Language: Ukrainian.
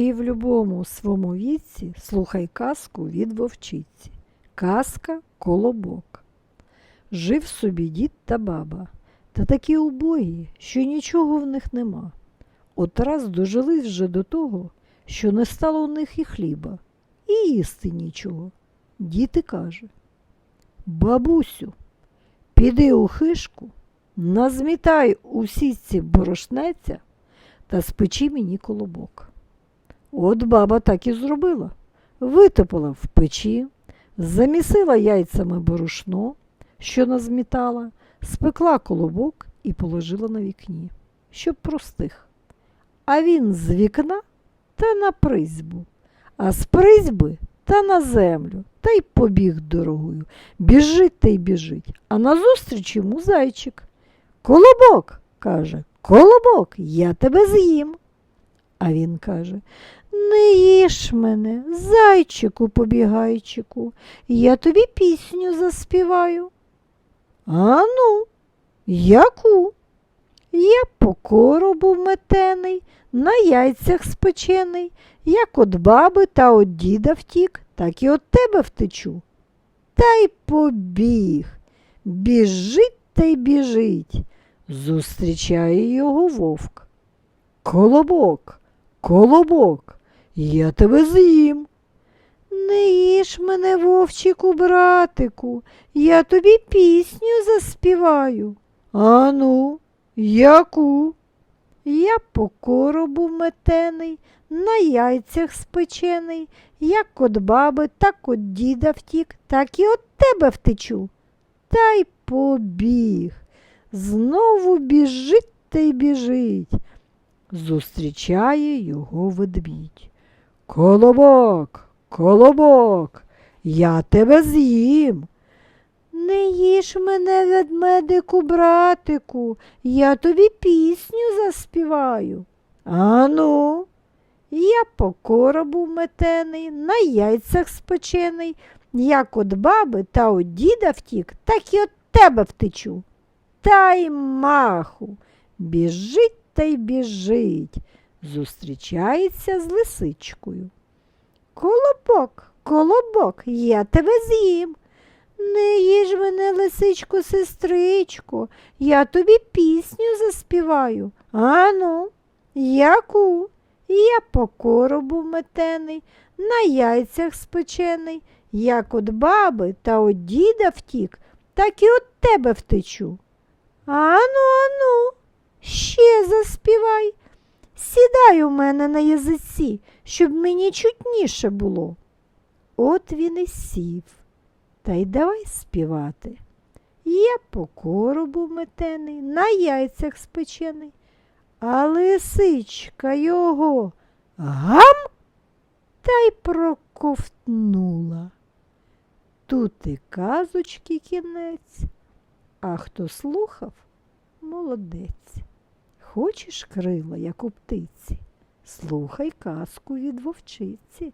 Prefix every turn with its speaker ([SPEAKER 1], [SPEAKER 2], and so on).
[SPEAKER 1] І в любому своєму віці слухай казку від вовчиці. Казка колобок. Жив собі дід та баба, та такі убогі, що нічого в них нема. От раз дожились вже до того, що не стало у них і хліба, і їсти нічого. Дід і каже: Бабусю, піди у хишку, назмітай у сітці борошнеця та спечи мені колобок. От баба так і зробила. Витопила в печі, замісила яйцями борошно, що назмітала, спекла колобок і положила на вікні, щоб простих. А він з вікна та на призьбу, а з призьби та на землю, та й побіг дорогою. Біжить та й біжить, а назустріч йому зайчик. Колобок, каже, колобок, я тебе з'їм. А він каже Не їж мене, зайчику побігайчику, я тобі пісню заспіваю. А ну, яку? Я по коробу метений, на яйцях спечений, як от баби та от діда втік, так і от тебе втечу. Та й побіг. Біжить та й біжить. Зустрічає його вовк. Колобок, колобок, я тебе з'їм. Не їж мене, вовчику, братику, я тобі пісню заспіваю. Ану, яку? Я по коробу метений, на яйцях спечений, як от баби, так от діда втік, так і от тебе втечу. Та й побіг. Знову біжить та й біжить. Зустрічає його ведмідь. Колобок, колобок, я тебе з'їм. Не їж мене, ведмедику, братику, я тобі пісню заспіваю. Ану, я по коробу метений, на яйцях спечений, як от баби та от діда втік, так і от тебе втечу. Та й маху, біжить та й біжить, зустрічається з лисичкою. Колобок, колобок, я тебе з'їм. Не їж мене, лисичко, сестричко, я тобі пісню заспіваю. Ану, яку? Я по коробу метений, на яйцях спечений, як от баби та от діда втік, так і от тебе втечу. Ану, Сідай у мене на язиці, щоб мені чутніше було. От він і сів. Та й давай співати. Я по коробу метений, на яйцях спечений, а лисичка його гам та й проковтнула. Тут і казочки кінець, а хто слухав, молодець. Хочеш крила, як у птиці, слухай казку від вовчиці.